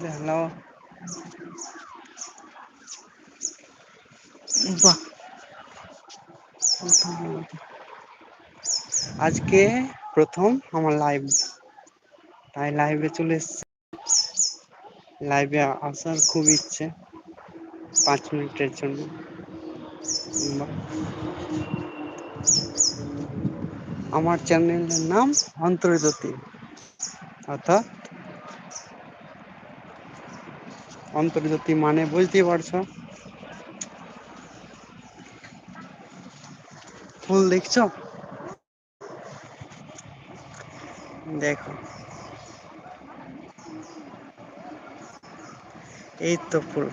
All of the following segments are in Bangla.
হ্যালো বাহ। আজকে প্রথম আমার লাইভ তাই লাইভে চলে এসেছি। লাইভে আসার খুব ইচ্ছে। পাঁচ মিনিটের জন্য। আমার চ্যানেলের নাম অন্তর্জ্যোতি। অর্থাৎ অন্তর্জাতি মানে বুঝতেই পারছ। ফুল দেখছ? দেখো। এই তো ফুল।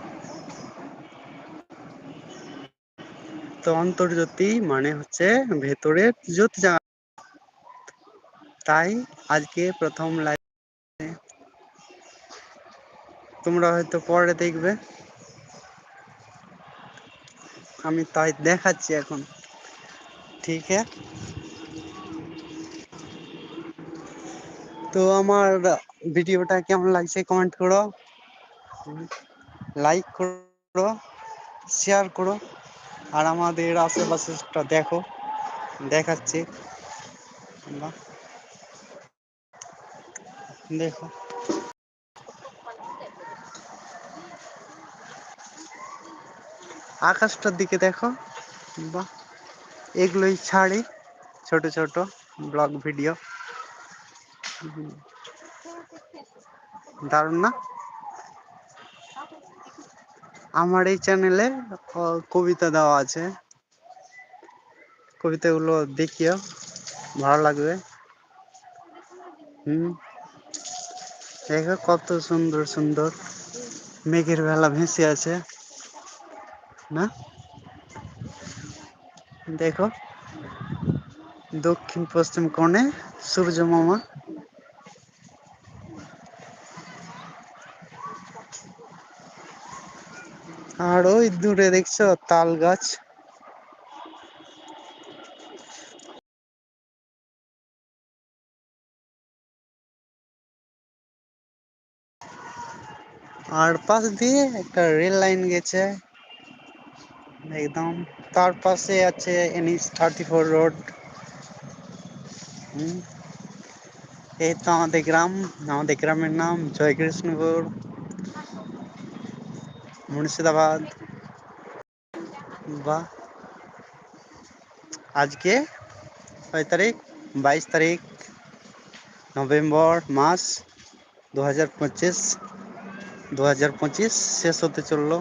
তো অন্তর্জ্যোতি মানে হচ্ছে ভেতরের জ্যোতি তাই আজকে প্রথম লাইভ তোমরা হয়তো পরে দেখবে। আমি তাই দেখাচ্ছি এখন। ঠিক হ্যাঁ তো আমার ভিডিওটা কেমন লাগছে কমেন্ট করো। লাইক করো শেয়ার করো, আর আমাদের আশেপাশেটা দেখো। দেখাচ্ছি। দেখো। আকাশটার দিকে দেখো। বা এগুলোই ছাড়ি ছোট ছোট ব্লগ ভিডিও। দারুণ না? আমার এই চ্যানেলে কবিতা দেওয়া আছে। কবিতাগুলো দেখিও, ভালো লাগবে। হুম, দেখো কত সুন্দর সুন্দর মেঘের বেলা ভেসে আছে। না? দেখো, দক্ষিণ পশ্চিম কোণে সূর্য মামা। আর ওই দূরে দেখছ, তাল গাছ। আর পাশ দিয়ে একটা রেল লাইন গেছে। একদম। তার পাশে আছে এনএইচ থার্টি ফোর রোড এই তো আমাদের গ্রাম। আমাদের গ্রামের নাম জয়কৃষ্ণপুর। মুর্শিদাবাদ। বা আজকে কয় তারিখ? বাইশ তারিখ। নভেম্বর মাস। দু হাজার পঁচিশ। দু হাজার পঁচিশ শেষ হতে চলল।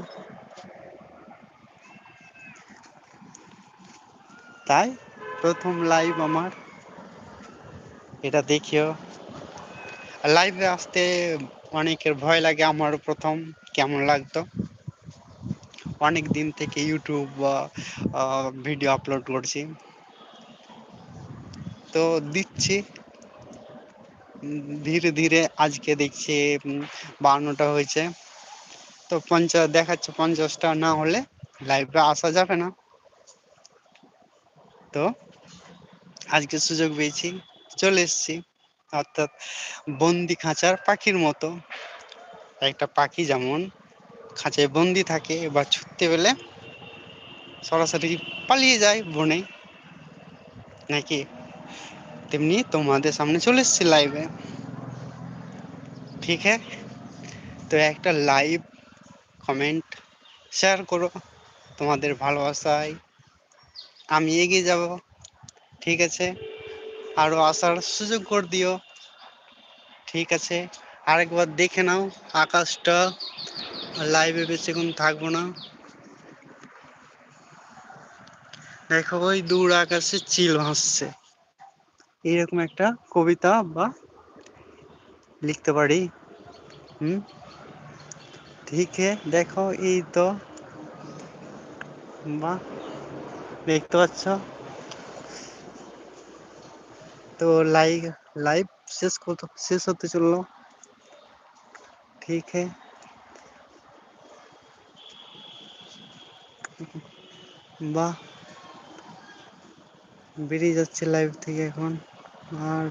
তাই প্রথম লাইভ আমার। এটা দেখিও। লাইভে আসতে অনেকের ভয় লাগে আমারও প্রথম, কেমন লাগতো? অনেক দিন থেকে ইউটিউব ভিডিও আপলোড করছি। তো দিচ্ছি। ধীরে ধীরে আজকে দেখছি বাউন্নটা হয়েছে। তো পঞ্চাশ দেখাচ্ছে পঞ্চাশটা না হলে লাইভে আসা যাবে না। তো আজকে সুযোগ পেয়েছি, চলে এসছি। অর্থাৎ বন্দি খাঁচার পাখির মতো। একটা পাখি যেমন খাঁচায় বন্দি থাকে বা ছুটতে পেলে সরাসরি পালিয়ে যায় বনে। নাকি? তেমনি তোমাদের সামনে চলে এসছি লাইভে ঠিক হ্যাঁ তো একটা লাইভ কমেন্ট শেয়ার করো। তোমাদের ভালোবাসায় আমি এগিয়ে যাব। ঠিক আছে? আরও আসার সুযোগ করে দিও। ঠিক আছে? আরেকবার দেখে নাও, আকাশটা লাইভে বেশিক্ষণ থাকব না। দেখো, ওই দূর আকাশে চিল ভাসছে। এরকম একটা কবিতা বা লিখতে পারি। হুম? ঠিক দেখো, এই তো। বা देखते अच्छा। तो लाइक लाइव शेष तो, शेष होते चल ठीक है। বা বেরিয়ে যাচ্ছে লাইভ থেকে এখন আর